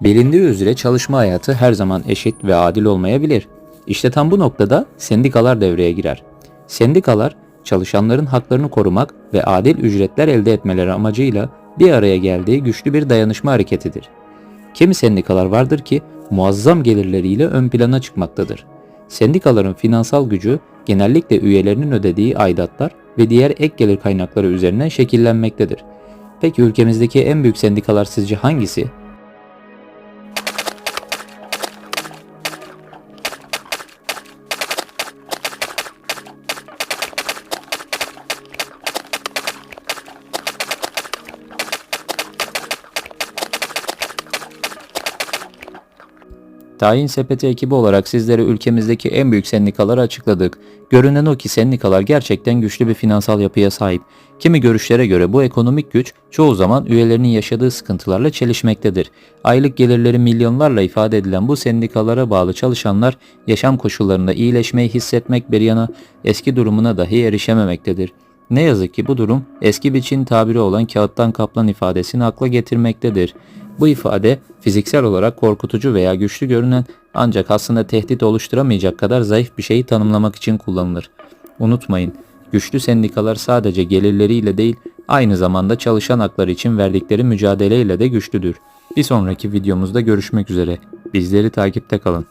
Bilindiği üzere çalışma hayatı her zaman eşit ve adil olmayabilir. İşte tam bu noktada sendikalar devreye girer. Sendikalar çalışanların haklarını korumak ve adil ücretler elde etmeleri amacıyla bir araya geldiği güçlü bir dayanışma hareketidir. Kimi sendikalar vardır ki muazzam gelirleriyle ön plana çıkmaktadır. Sendikaların finansal gücü genellikle üyelerinin ödediği aidatlar ve diğer ek gelir kaynakları üzerinden şekillenmektedir. Peki ülkemizdeki en büyük sendikalar sizce hangisi? Tayin Sepeti ekibi olarak sizlere ülkemizdeki en büyük sendikaları açıkladık. Görünen o ki sendikalar gerçekten güçlü bir finansal yapıya sahip. Kimi görüşlere göre bu ekonomik güç çoğu zaman üyelerinin yaşadığı sıkıntılarla çelişmektedir. Aylık gelirleri milyonlarla ifade edilen bu sendikalara bağlı çalışanlar yaşam koşullarında iyileşmeyi hissetmek bir yana eski durumuna dahi erişememektedir. Ne yazık ki bu durum eski bir Çin tabiri olan kağıttan kaplan ifadesini akla getirmektedir. Bu ifade fiziksel olarak korkutucu veya güçlü görünen ancak aslında tehdit oluşturamayacak kadar zayıf bir şeyi tanımlamak için kullanılır. Unutmayın, güçlü sendikalar sadece gelirleriyle değil, aynı zamanda çalışan hakları için verdikleri mücadeleyle de güçlüdür. Bir sonraki videomuzda görüşmek üzere. Bizleri takipte kalın.